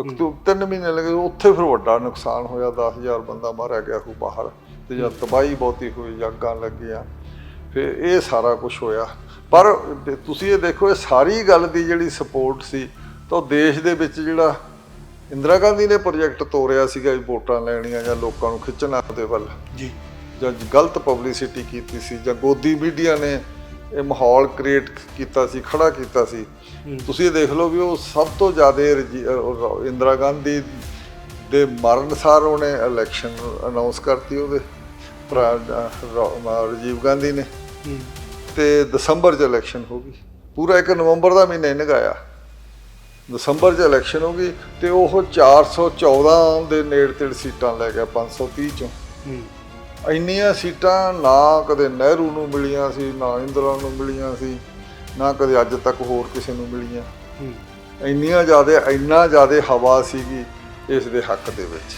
October ਤਿੰਨ ਮਹੀਨੇ ਲੱਗੇ ਉੱਥੇ ਫਿਰ ਵੱਡਾ ਨੁਕਸਾਨ ਹੋਇਆ 10000 ਬੰਦਾ ਮਾਰਿਆ ਗਿਆ ਉਹ ਬਾਹਰ ਤੇ ਜਦ ਤਬਾਹੀ ਬਹੁਤੀ ਹੋਈ ਜੱਗਾਂ ਲੱਗੀਆਂ ਫਿਰ ਇਹ ਸਾਰਾ ਕੁਝ ਹੋਇਆ। ਪਰ ਤੁਸੀਂ ਇਹ ਦੇਖੋ ਇਹ ਸਾਰੀ ਗੱਲ ਦੀ ਜਿਹੜੀ ਸਪੋਰਟ ਸੀ ਤਾਂ ਦੇਸ਼ ਦੇ ਵਿੱਚ ਜਿਹੜਾ ਇੰਦਰਾ ਗਾਂਧੀ ਨੇ ਪ੍ਰੋਜੈਕਟ ਤੋਰਿਆ ਸੀਗਾ ਵੀ ਵੋਟਾਂ ਲੈਣੀਆਂ ਜਾਂ ਲੋਕਾਂ ਨੂੰ ਖਿੱਚਣਾ ਉਹਦੇ ਵੱਲ ਜੀ। ਜਾਂ ਗਲਤ ਪਬਲਿਸਿਟੀ ਕੀਤੀ ਸੀ ਜਾਂ ਗੋਦੀ ਮੀਡੀਆ ਨੇ ਇਹ ਮਾਹੌਲ ਕ੍ਰੀਏਟ ਕੀਤਾ ਸੀ ਖੜਾ ਕੀਤਾ ਸੀ। ਤੁਸੀਂ ਇਹ ਦੇਖ ਲਓ ਵੀ ਉਹ ਸਭ ਤੋਂ ਜ਼ਿਆਦਾ ਇੰਦਰਾ ਗਾਂਧੀ ਦੇ ਮਰਨ ਸਾਰ ਉਹਨੇ ਇਲੈਕਸ਼ਨ ਅਨਾਉਂਸ ਕਰਤੀ ਉਹਦੇ। ਰਾਜੀਵ ਗਾਂਧੀ ਨੇ। ਤੇ ਦਸੰਬਰ 'ਚ ਇਲੈਕਸ਼ਨ ਹੋ ਗਈ। ਪੂਰਾ ਇੱਕ ਨਵੰਬਰ ਦਾ ਮਹੀਨਾ ਲੰਘਾਇਆ ਦਸੰਬਰ 'ਚ ਇਲੈਕਸ਼ਨ ਹੋ ਗਈ ਤੇ ਉਹ 414 ਦੇ ਨੇੜੇ ਤੇੜ ਸੀਟਾਂ ਲੈ ਗਿਆ 530 ਚੋਂ। ਇੰਨੀਆਂ ਸੀਟਾਂ ਨਾ ਕਦੇ ਨਹਿਰੂ ਨੂੰ ਮਿਲੀਆਂ ਸੀ ਨਾ ਇੰਦਰਾ ਨੂੰ ਮਿਲੀਆਂ ਸੀ ਨਾ ਕਦੇ ਅੱਜ ਤੱਕ ਹੋਰ ਕਿਸੇ ਨੂੰ ਮਿਲੀਆਂ। ਇੰਨੀਆਂ ਜ਼ਿਆਦਾ ਇੰਨਾ ਜ਼ਿਆਦਾ ਹਵਾ ਸੀਗੀ ਇਸ ਦੇ ਹੱਕ ਦੇ ਵਿੱਚ।